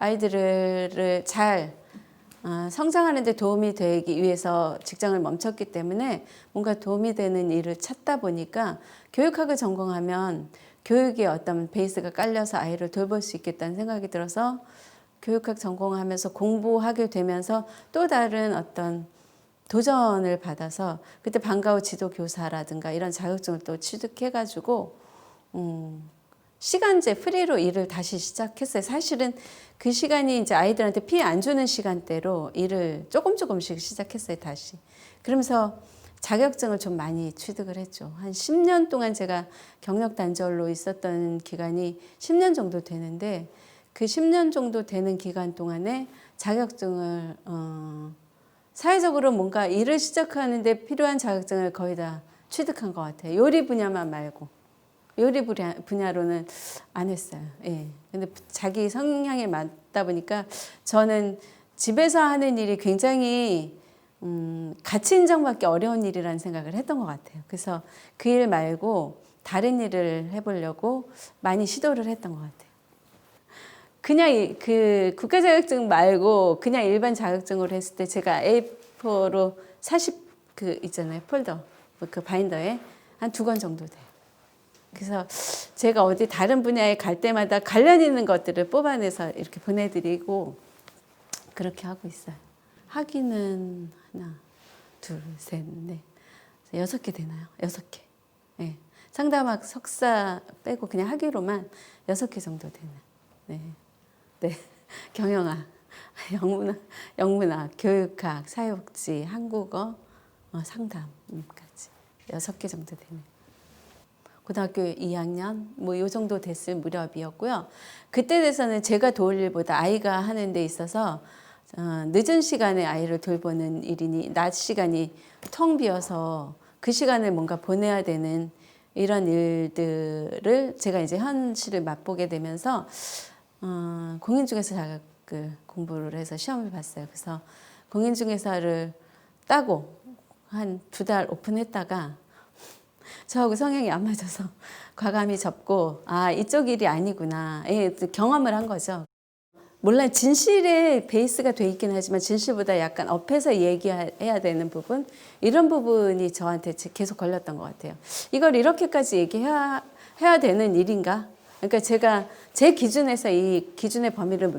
아이들을 잘 어, 성장하는 데 도움이 되기 위해서 직장을 멈췄기 때문에 뭔가 도움이 되는 일을 찾다 보니까 교육학을 전공하면 교육의 어떤 베이스가 깔려서 아이를 돌볼 수 있겠다는 생각이 들어서 교육학 전공하면서 공부하게 되면서 또 다른 어떤 도전을 받아서 그때 방과후 지도 교사라든가 이런 자격증을 또 취득해가지고 음, 시간제 프리로 일을 다시 시작했어요. 사실은 그 시간이 이제 아이들한테 피해 안 주는 시간대로 일을 조금 조금씩 시작했어요. 다시. 그러면서 자격증을 좀 많이 취득을 했죠. 한 10년 동안 제가 경력 단절로 있었던 기간이 10년 정도 되는데 그 10년 정도 되는 기간 동안에 자격증을 어, 사회적으로 뭔가 일을 시작하는데 필요한 자격증을 거의 다 취득한 것 같아요. 요리 분야만 말고. 요리 분야, 분야로는 안 했어요. 예. 근데 자기 성향에 맞다 보니까 저는 집에서 하는 일이 굉장히 음, 가치 인정받기 어려운 일이라는 생각을 했던 것 같아요. 그래서 그 일 말고 다른 일을 해보려고 많이 시도를 했던 것 같아요. 그냥 이- 그 국가 자격증 말고 그냥 일반 자격증으로 했을 때 제가 A4로 40 그 있잖아요 폴더 그 바인더에 한 두 권 정도 돼요. 그래서 제가 어디 다른 분야에 갈 때마다 관련 있는 것들을 뽑아내서 이렇게 보내드리고 그렇게 하고 있어요. 학위는 하나, 둘, 셋, 넷, 여섯 개 되나요? 여섯 개. 예. 상담학 석사 빼고 그냥 학위로만 여섯 개 정도 되네. 네. 네. 경영학, 영문학, 영문학, 교육학, 사회복지, 한국어, 어, 상담까지 여섯 개 정도 되네. 고등학교 2학년 뭐 요 정도 됐을 무렵이었고요. 그때 돼서는 제가 도울 일보다 아이가 하는 데 있어서 어, 늦은 시간에 아이를 돌보는 일이니 낮 시간이 텅 비어서 그 시간을 뭔가 보내야 되는 이런 일들을 제가 이제 현실을 맛보게 되면서 어, 공인중개사 자격을 공부를 해서 시험을 봤어요. 그래서 공인중개사를 따고 한 두 달 오픈했다가 저하고 성향이 안 맞아서 과감히 접고 아 이쪽 일이 아니구나 예, 또 경험을 한 거죠. 물론 진실의 베이스가 돼 있긴 하지만 진실보다 약간 업해서 얘기해야 되는 부분 이런 부분이 저한테 계속 걸렸던 것 같아요. 이걸 이렇게까지 얘기해야 해야 되는 일인가? 그러니까 제가 제 기준에서 이 기준의 범위를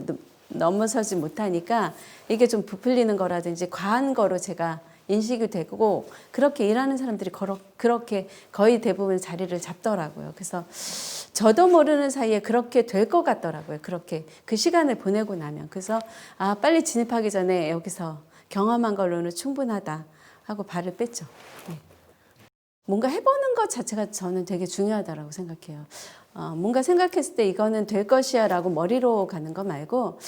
넘어서지 못하니까 이게 좀 부풀리는 거라든지 과한 거로 제가 인식이 되고 그렇게 일하는 사람들이 걸어, 그렇게 거의 대부분 자리를 잡더라고요. 그래서 저도 모르는 사이에 그렇게 될 것 같더라고요. 그렇게 그 시간을 보내고 나면 그래서 아 빨리 진입하기 전에 여기서 경험한 걸로는 충분하다 하고 발을 뺐죠. 네. 뭔가 해보는 것 자체가 저는 되게 중요하다라고 생각해요. 어, 뭔가 생각했을 때 이거는 될 것이야 라고 머리로 가는 거 말고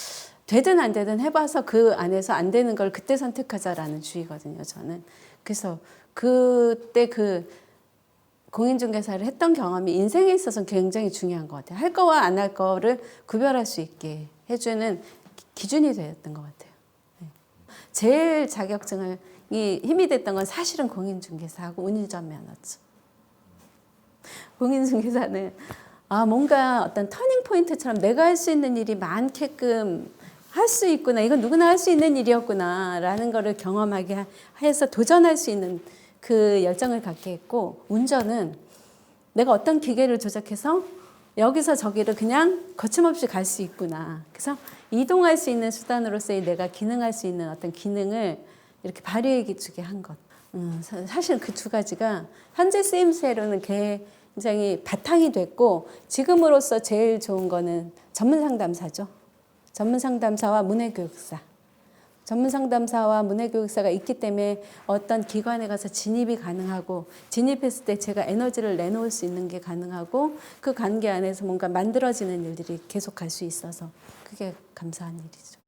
되든 안 되든 해봐서 그 안에서 안 되는 걸 그때 선택하자라는 주의거든요. 저는 그래서 그때 그 공인중개사를 했던 경험이 인생에 있어서 굉장히 중요한 것 같아요. 할 거와 안 할 거를 구별할 수 있게 해주는 기- 기준이 되었던 것 같아요. 네. 제일 자격증을 이 힘이 됐던 건 사실은 공인중개사하고 운전 면허죠. 공인중개사는 아 뭔가 어떤 터닝 포인트처럼 내가 할 수 있는 일이 많게끔 할 수 있구나 이건 누구나 할 수 있는 일이었구나 라는 거를 경험하게 하- 해서 도전할 수 있는 그 열정을 갖게 했고 운전은 내가 어떤 기계를 조작해서 여기서 저기를 그냥 거침없이 갈 수 있구나. 그래서 이동할 수 있는 수단으로서의 내가 기능할 수 있는 어떤 기능을 이렇게 발휘해 주게 한 것. 음, 사- 사실 그 두 가지가 현재 쓰임새로는 굉장히 바탕이 됐고 지금으로서 제일 좋은 거는 전문 상담사죠. 전문 상담사와 문해교육사. 전문 상담사와 문해교육사가 있기 때문에 어떤 기관에 가서 진입이 가능하고 진입했을 때 제가 에너지를 내놓을 수 있는 게 가능하고 그 관계 안에서 뭔가 만들어지는 일들이 계속 갈 수 있어서 그게 감사한 일이죠.